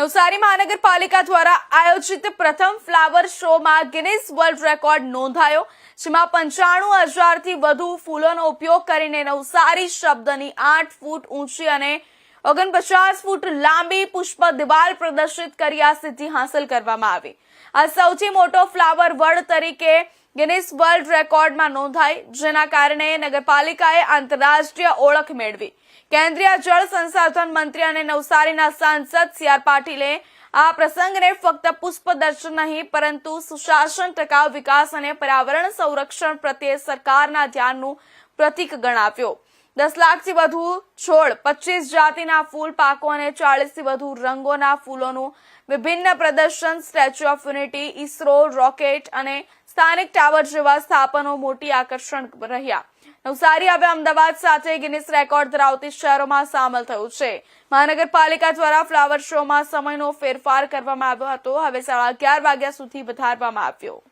નવસારી મહાનગરપાલિકા દ્વારા આયોજિત પ્રથમ ફ્લાવર શોમાં ગિનિસ વર્લ્ડ રેકોર્ડ નોંધાયો, જેમાં પંચાણું હજારથી વધુ ફૂલોનો ઉપયોગ કરીને નવસારી શબ્દની આઠ ફૂટ ઊંચી અને ઓગણપચાસ ફૂટ લાંબી પુષ્પ દિવાલ પ્રદર્શિત કરી આ સિદ્ધિ હાંસલ કરવામાં આવી. આ સૌથી મોટો ફ્લાવર વર્લ્ડ તરીકે ગિનિસ વર્લ્ડ રેકોર્ડમાં નોંધાઈ જેના કારણે નગરપાલિકાએ આંતરરાષ્ટ્રીય ઓળખ મેળવી. કેન્દ્રીય જળ સંસાધન મંત્રી અને નવસારીના સાંસદ સી આર પાટીલે આ પ્રસંગને ફક્ત પુષ્પ દર્શન નહીં, પરંતુ સુશાસન ટકાઉ વિકાસ અને પર્યાવરણ સંરક્ષણ પ્રત્યે સરકારના ધ્યાનનું પ્રતીક ગણાવ્યો. દસ લાખથી વધુ છોડ, પચીસ જાતિના ફૂલ, પાકો અને ચાળીસથી વધુ રંગોના ફૂલોનું વિભિન્ન પ્રદર્શન, Statue of Unity, ISRO, rocket અને સ્થાનિક ટાવર જેવા સ્થાપનો મોટી આકર્ષણ રહ્યા. નવસારી હવે અમદાવાદ સાથે ગિનિસ રેકોર્ડ ધરાવતી શહેરોમાં સામેલ થયું છે. મહાનગરપાલિકા દ્વારા ફ્લાવર શોમાં સમયનો ફેરફાર કરવામાં આવ્યો હતો. હવે સાડા અગિયાર વાગ્યા સુધી વધારવામાં આવ્યો.